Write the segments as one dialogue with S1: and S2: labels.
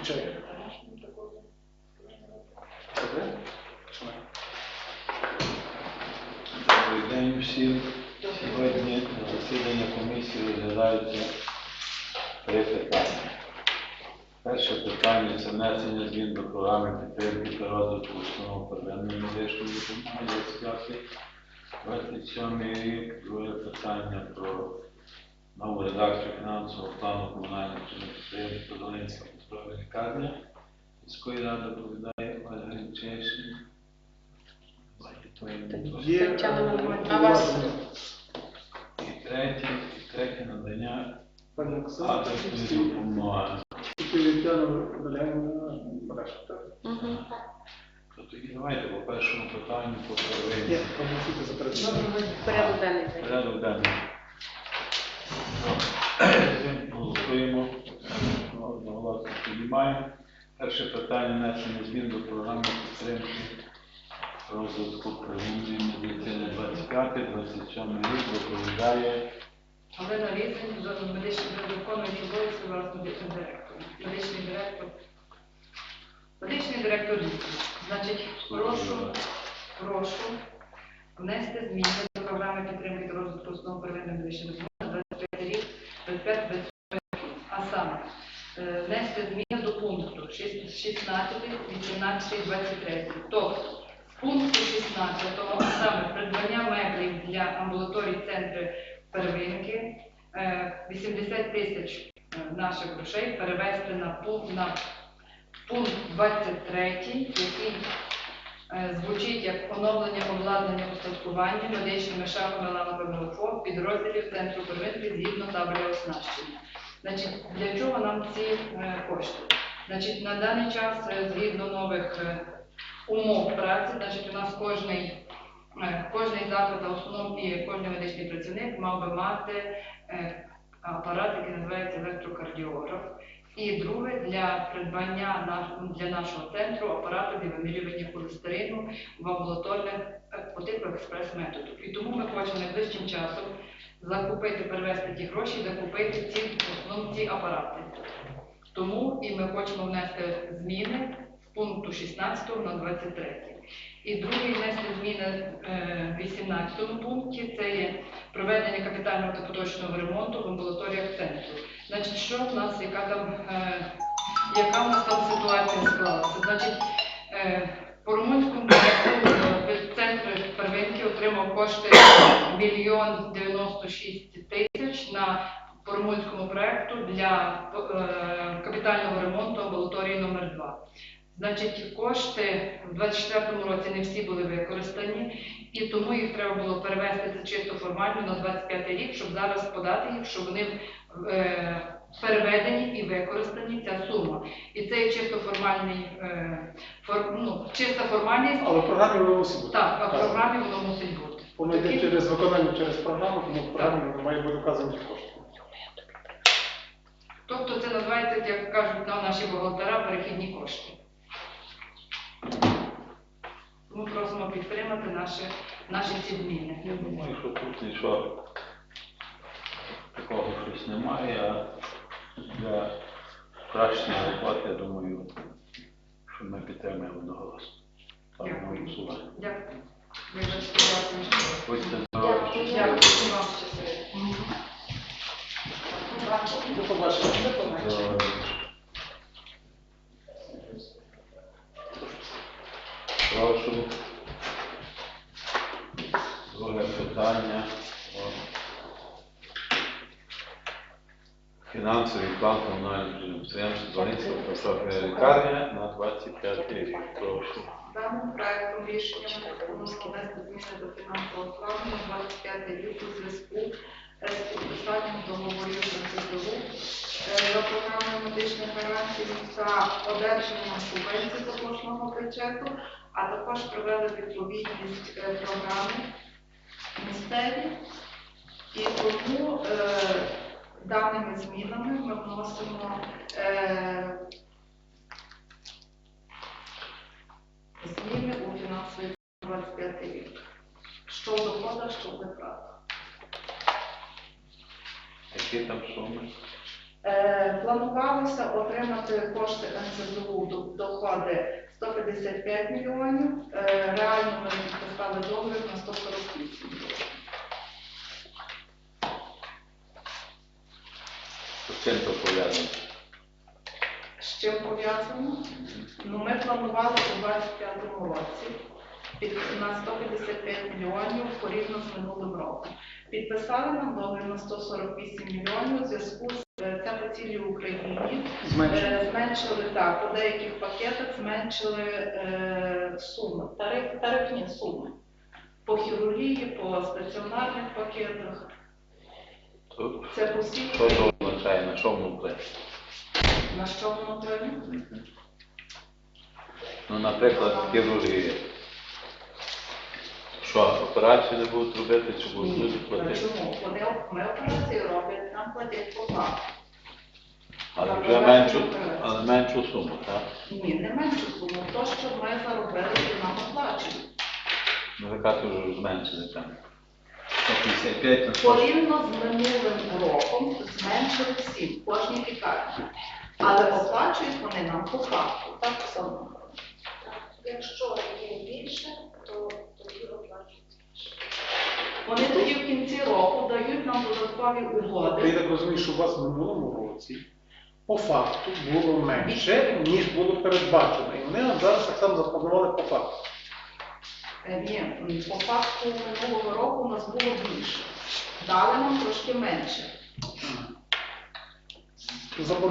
S1: Включаю. Добре?
S2: Добрий день всім. Сьогодні на засідання комісії розглядаються три питання. Перше питання це внесення змін до програми підтримки та розвитку установ первинної медичної допомоги 27 рік. Друге питання про нову редакцію фінансового плану комунального підприємства Долинська здоров'я лікарня. Міської ради доповідає Ольга Гринчишин.
S1: Є е,
S3: Володимирівна, а вас?
S2: І третє, і третє надання
S1: Пані Оксана,
S2: адресної допомоги.
S1: тільки Тетяна Валеріївна Бараш, так?
S3: Мгм.
S2: То тоді давайте по першому питанню по
S1: Ні,
S2: первинні.
S3: Порядок денний.
S2: Порядок денний. Голосуємо. Одноголосно піднімаємо. Перше питання внесення змін до програми підтримки розвитку первинної медицини 25-27 рік доповідає
S4: Олена Різень, за- медичний виконуючий обов'язки власне медичний директор. Медичний директор. Медичний директор Значить, прошу, прошу внести зміни до програми підтримки та розвитку основ первинної медичної допомоги на 25 рік, 25 рік. А саме, е, внести зміни до пункту 16, 18, 23. Тобто, пункту 16, а саме придбання меблів для амбулаторій центрів первинки, е, 80 тисяч е, наших грошей перевести на пункт, на пункт 23, який е, звучить як оновлення обладнання устаткування медичними шахами лампами ФОП підрозділів центру первинки згідно табеля оснащення. Значить, для чого нам ці е, кошти? Значить, на даний час, е, згідно нових е, умов праці, значить, у нас кожний Кожний заклад, а в і кожен медичний працівник мав би мати апарат, який називається електрокардіограф. І друге для придбання для нашого центру апарату для вимірювання холестерину в амбулаторних типу експрес-методу. І тому ми хочемо найближчим часом закупити, перевести ті гроші, закупити ці в ці апарати. Тому і ми хочемо внести зміни з пункту 16 на 23. І другий внести зміни е, в 18 пункті це є проведення капітального та поточного ремонту в амбулаторіях центру. Значить, що в нас, яка там, е, яка в нас там ситуація склалася? Значить, е, по румунському проекту е, центр первинки кошти мільйон 96 тисяч на по румунському проекту для е, капітального ремонту амбулаторії номер 2 Значить, кошти в 24-му році не всі були використані, і тому їх треба було перевести це чисто формально на 25 рік, щоб зараз подати їх, щоб вони е, переведені і використані ця сума. І це є чисто формальний, е, фор, ну, чиста формальність.
S1: Але в програмі воно мусить бути.
S4: Так, а в програмі воно мусить бути.
S1: Воно йде через виконання через програму, тому в програмі має бути вказані кошти.
S4: Тобто це називається, як кажуть на наші бухгалтера, перехідні кошти. Тому просимо підтримати наші, наші ці зміни.
S2: Я думаю, що тут нічого такого щось немає, а для кращої роботи, я думаю, що ми підтримуємо одноголосно.
S4: Дякую. Дякую. Вибачте, дякую.
S2: Будьте здорові.
S4: Дякую вам щасливо.
S1: До побачення.
S2: Друге питання. О. Фінансовий план комунального підприємства Долинська професорська лікарня на 25 рік. Прошу.
S4: Даним проектом рішення внести зміни до фінансового плану на 25 рік у зв'язку з підписанням договорів на ЦЗУ е, за програмою медичних гарантій та одержанням субвенцій з обласного бюджету, а також провели відповідність е, програми місцеві. І тому е, даними змінами ми вносимо е, зміни у фінансовий 25 рік. Що в доходах, що в витратах.
S2: Які там суми?
S5: Е, Планувалося отримати кошти НСЗУ доходи 155 мільйонів. Е, Реально ми підписали договір на 148 мільйонів.
S2: З чим то пов'язано?
S5: З чим пов'язано? Ну, ми планували у 25 році під, на 155 мільйонів порівняно з минулим роком. Підписали нам договір на 148 мільйонів у зв'язку з це по цілій Україні. Е, Зменшили так, по деяких пакетах зменшили е, суми, тариф, тарифні суми. По хірургії, по стаціонарних пакетах. Це по всій
S2: Що то означає, на що воно
S5: на що воно?
S2: Ну, наприклад, хірургія. Що, операцію не будуть робити, чи будуть люди платити?
S5: чому? Вони ми операції роблять, нам платять по факту.
S2: Але вже меншу, але меншу суму, так?
S5: Ні, не меншу суму. То, що ми заробили, і нам оплачують.
S2: Ну, яка то вже зменшили там. 155 на 100.
S5: Порівняно з минулим роком зменшили всі, в кожній лікарні. Але оплачують вони нам по факту. Так, Михайлівна?
S3: Якщо є більше, то тоді оплачують.
S5: Вони тоді в кінці року дають нам додаткові
S1: Я
S5: угоди.
S1: так розумію, що у вас в минулому році по факту було менше, ніж було передбачено. І вони нам зараз так само запланували по факту.
S5: Е, Ні, по факту минулого року у нас було більше. Дали нам трошки менше.
S1: Себе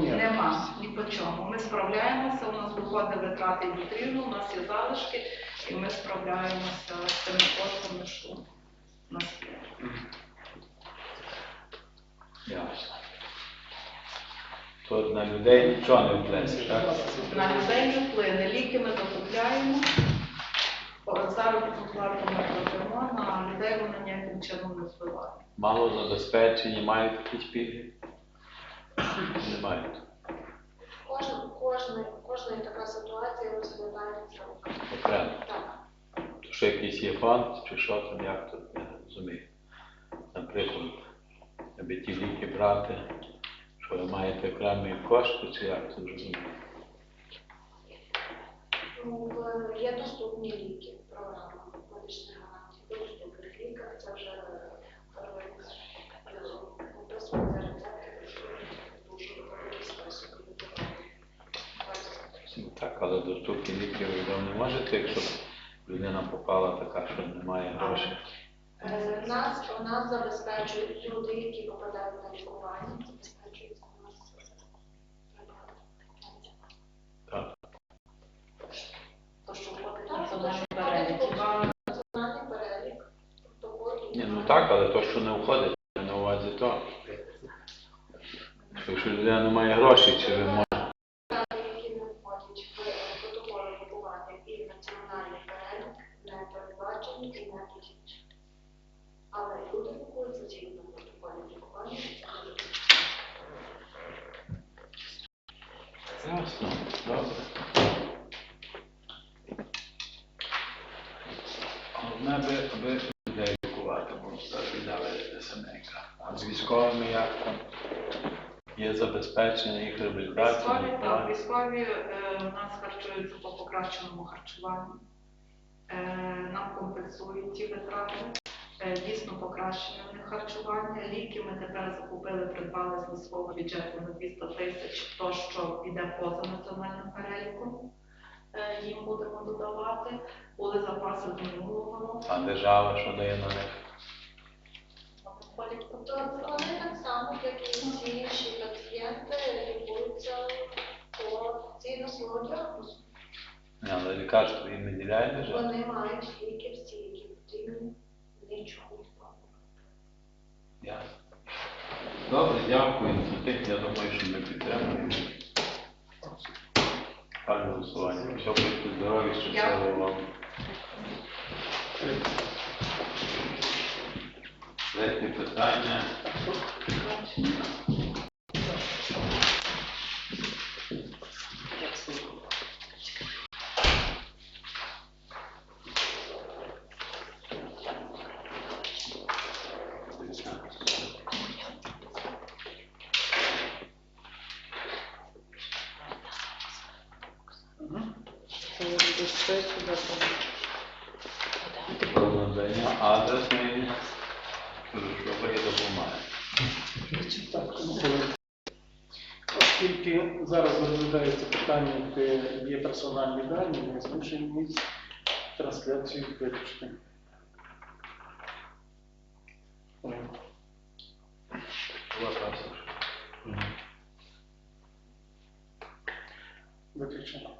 S1: ніяк.
S5: Нема ні по чому. Ми справляємося, у нас доходи витрати йдуть у нас є залишки, і ми справляємося з тими коштами, що у нас є.
S2: То на людей нічого не вплине, так?
S5: На людей не вплине. Ліки ми закупляємо, заробітну плату на людей вони ніяким чином не впливають.
S2: Мало забезпечені, мають якісь пільги? Не мають.
S3: Кожна, кожна, кожна така ситуація розглядається
S2: Окремо.
S3: так.
S2: То що якийсь є фонд, чи що там, як то, я не розумію. Наприклад, аби ті ліки брати, що ви маєте окремі кошти, чи як це розумію?
S3: Ну, є доступні ліки, медичних доступних ліках, це вже описується рецепти, дуже великий
S2: Так, але доступні ліки ви не можете, якщо людина попала така, що немає грошей.
S3: Е, Нас, у нас забезпечують люди, які попадають на лікування, забезпечуються у нас.
S2: Так.
S5: То, що входить в
S3: Так,
S5: національний
S3: то, що
S5: перелік.
S3: входить
S5: Хіба
S3: Національний перелік протоколів.
S2: Ні, ну так, але то, що не входить, на увазі то. Якщо людина не має грошей, чи ви можете.
S3: які не входять в протоколи
S2: з військовими як там? Є забезпечення їх реабілітації,
S5: Військові, так, військові е, у нас харчуються по покращеному харчуванню. Е, нам компенсують ті витрати. Е, дійсно покращення в них харчування. Ліки ми тепер закупили, придбали з міського бюджету на 200 тисяч, то що йде поза національним переліком. Е, їм будемо додавати. Були запаси з минулого року.
S2: А держава що дає на них?
S5: Вони входять по
S3: То вони так само, як і всі інші пацієнти, лікуються по згідно свого діагнозу.
S2: Але лікарство їм не діляє держава?
S3: Вони мають ліки всі, які потрібні, нічого.
S2: Ясно. Добре, дякую. Я думаю, що ми підтримуємо. Пане голосування. Все будьте здорові, щасливо вам. питання.
S1: Адресний ну, коли- Оскільки зараз розглядається питання, де є персональні дані, ми змушені трансляцію виключити. Виключено.